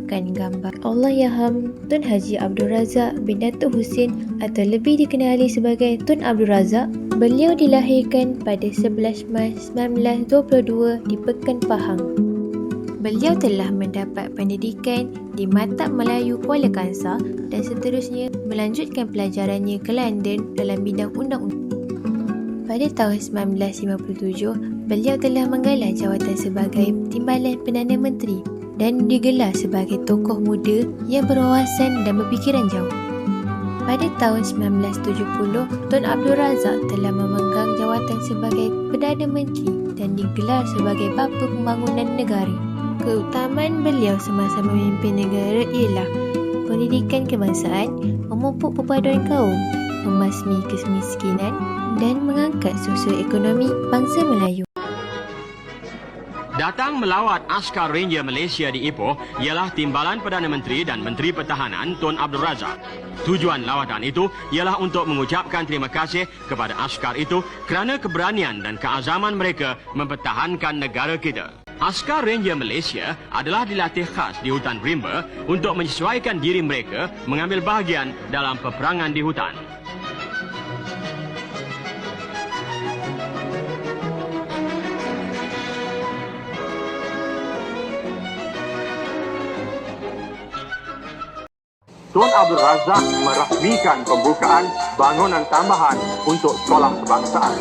merupakan gambar Allahyarham Tun Haji Abdul Razak bin Datuk Husin atau lebih dikenali sebagai Tun Abdul Razak. Beliau dilahirkan pada 11 Mac 1922 di Pekan Pahang. Beliau telah mendapat pendidikan di Maktab Melayu Kuala Kangsar dan seterusnya melanjutkan pelajarannya ke London dalam bidang undang-undang. Pada tahun 1957, beliau telah menggalang jawatan sebagai Timbalan Perdana Menteri dan digelar sebagai tokoh muda yang berwawasan dan berfikiran jauh. Pada tahun 1970, Tun Abdul Razak telah memegang jawatan sebagai Perdana Menteri dan digelar sebagai Bapa Pembangunan Negara. Keutamaan beliau semasa memimpin negara ialah pendidikan kebangsaan, memupuk perpaduan kaum, membasmi kemiskinan dan mengangkat sosioekonomi bangsa Melayu. Datang melawat askar Ranger Malaysia di Ipoh ialah Timbalan Perdana Menteri dan Menteri Pertahanan Tun Abdul Razak. Tujuan lawatan itu ialah untuk mengucapkan terima kasih kepada askar itu kerana keberanian dan keazaman mereka mempertahankan negara kita. Askar Ranger Malaysia adalah dilatih khas di hutan Rimba untuk menyesuaikan diri mereka mengambil bahagian dalam peperangan di hutan. Tun Abdul Razak merasmikan pembukaan bangunan tambahan untuk sekolah kebangsaan.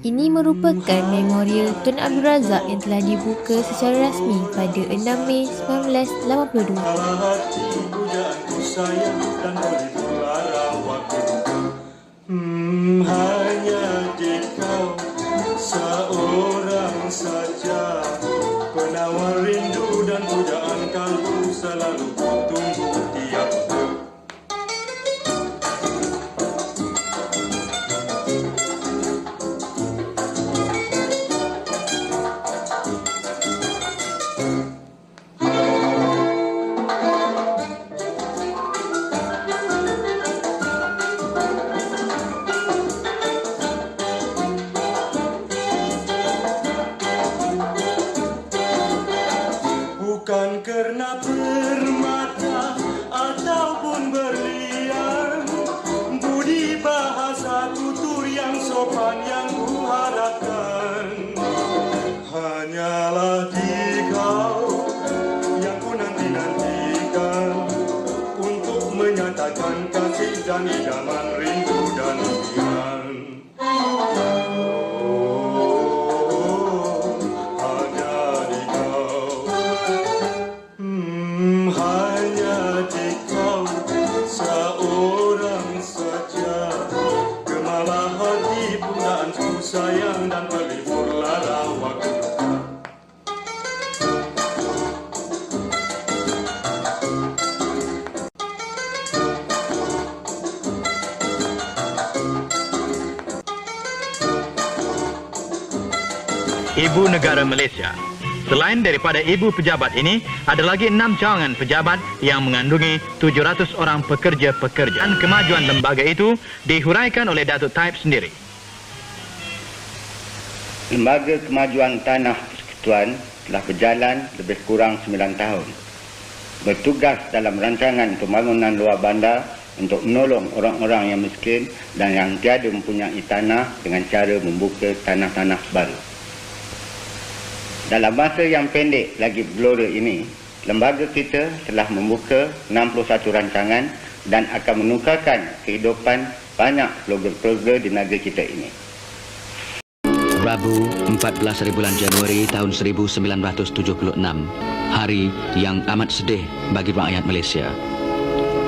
Ini merupakan memorial Tun Abdul Razak yang telah dibuka secara rasmi pada 6 Mei 1982. Bukan kerana permata ataupun berlian Budi bahasa tutur yang sopan yang kuharapkan. Hanyalah di dan idaman rindu dan impian Oh, hanya di kau. Hmm, hanya di kau. Seorang saja. Gemalah hati pundaanku sayang dan pelipur lara waktu Ibu Negara Malaysia. Selain daripada ibu pejabat ini, ada lagi enam cawangan pejabat yang mengandungi 700 orang pekerja-pekerja. Dan kemajuan lembaga itu dihuraikan oleh Datuk Taib sendiri. Lembaga Kemajuan Tanah Persekutuan telah berjalan lebih kurang 9 tahun. Bertugas dalam rancangan pembangunan luar bandar untuk menolong orang-orang yang miskin dan yang tiada mempunyai tanah dengan cara membuka tanah-tanah baru. Dalam masa yang pendek lagi bergelora ini, lembaga kita telah membuka 61 rancangan dan akan menukarkan kehidupan banyak keluarga-keluarga di negara kita ini. Rabu 14 bulan Januari tahun 1976 Hari yang amat sedih bagi rakyat Malaysia.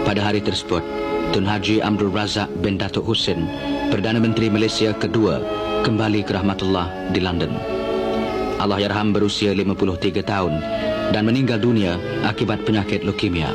Pada hari tersebut Tun Haji Abdul Razak bin Datuk Husin Perdana Menteri Malaysia kedua Kembali ke rahmatullah di London Allahyarham berusia 53 tahun Dan meninggal dunia akibat penyakit leukemia